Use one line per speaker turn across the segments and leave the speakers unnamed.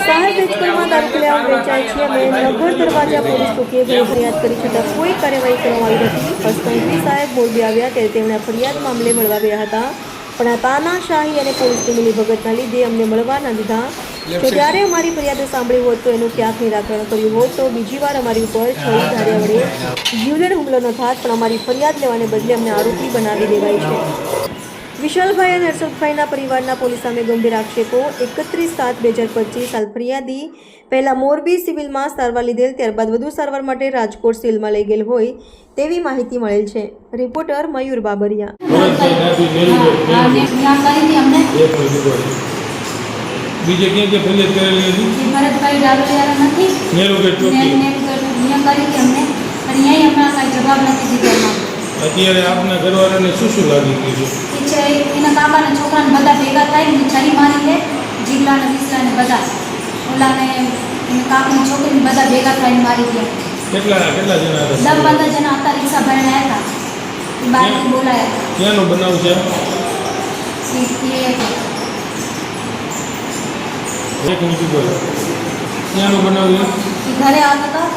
સાહેબ રાજકોટમાં દારૂ વેચાય છે અમે નગર દરવાજા પોલીસ ચોકીએ ઘરે ફરિયાદ કરી છતાં કોઈ કાર્યવાહી કરવામાં આવી નથી હસમંત્રી સાહેબ મોરબી આવ્યા ત્યારે ફરિયાદ મામલે મળવા ગયા હતા પણ આ તાનાશાહી અને પોલીસની મિલીભગતના લીધે અમને મળવા ન દીધા જો જ્યારે અમારી ફરિયાદ સાંભળી હોત તો એનું ક્યાંક નિરાકરણ કર્યું હોત તો બીજી વાર અમારી ઉપર છોડી ધાર્યા વડે જીવલેણ હુમલો ન થાત પણ અમારી ફરિયાદ લેવાને બદલે અમને આરોપી બનાવી દેવાય છે વિશાલભાઈ અને હર્ષદભાઈના પરિવારના પોલીસ સામે ગંભીર આક્ષેપો એકત્રીસ સાત બે હજાર પચીસ હાલ ફરિયાદી પહેલા મોરબી સિવિલમાં સારવાર લીધેલ ત્યારબાદ વધુ સારવાર માટે રાજકોટ સિવિલમાં લઈ ગયેલ હોય તેવી માહિતી મળેલ છે રિપોર્ટર મયુર બાબરિયા
બીજે ક્યાં ક્યાં ફરિયાદ કરેલી હતી
મારે તો કઈ દારૂ
પીવાનો નથી
નેરું
કે
ચોકી નેરું કરી હતી અમને પણ અહીંયા હમણાં કઈ જવાબ નથી દીધો
અત્યારે આપના ઘરવાળાને શું શું લાગી ગયું છે
છે એના કાકાના છોકરાને બધા ભેગા થાય છરી મારી લે જીગલાને વિસલાને બધા ઓલાને એના કાકાની છોકરીને બધા ભેગા થઈને મારી ગયા
કેટલા કેટલા જણા હતા દસ
પંદર જણા હતા રિક્ષા ભરીને આવ્યા હતા બાળકને બોલાયા હતા
ક્યાંનો બનાવ છે એક મિનિટ બોલો ક્યાંનો બનાવ છે
એ ઘરે આવતા હતા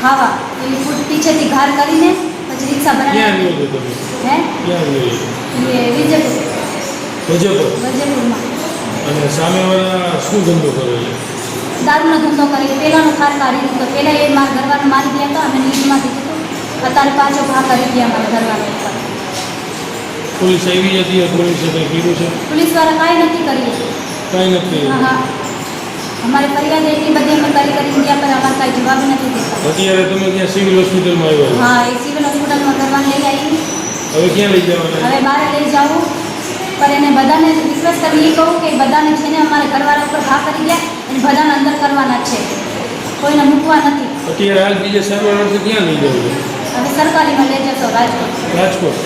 ખાવા એ ફૂટ પીછેથી ઘાર કરીને પછી રિક્ષા
ક્યાં
ભરાઈને
રહ્યો છો તમે
હે
ક્યાં રહ્યો છો
એ વિજયપુર
ભજપર
વજયપુરમાં
અને સામેવાળા શું ધંધો કરે છે
દારૂનો ધંધો કરે પહેલાંનો ખાર કાઢી દીધો પહેલાં એ મારા ઘરવાળા મારી ગયા હતા અમે નીચમાંથી કીધું અત્યારે પાછો ઘા કરી ગયા મારા ઘરવાળા ઉપર
પોલીસ આવી હતી પોલીસે કંઈ કીધું છે
પોલીસવાળા કાંઈ નથી કર્યું
કાંઈ નથી
હા
કર્યું
હા અમારી ફરિયાદ એટલી બધી અમે કરી કરી ગયા પર અમારે કાંઈ જવાબ નથી દેતા.
અત્યારે તમે ક્યાં સિવિલ હોસ્પિટલમાં આવ્યા
હા એ સિવિલ હોસ્પિટલમાં કરવાને લઈ આવી
હવે ક્યાં લઈ જવાના?
હવે બહાર લઈ જાઉં. પણ એને બધાને રિક્વેસ્ટ કરી એ કહું કે બધાને છે ને અમારે ઘરવાળા ઉપર હા કરી ગયા અને બધાને અંદર કરવાના છે. કોઈને મૂકવા નથી.
અત્યારે હાલ બીજા સારવાર ક્યાં લઈ જવું?
હવે સરકારીમાં લઈ જશો રાજકોટ.
રાજકોટ?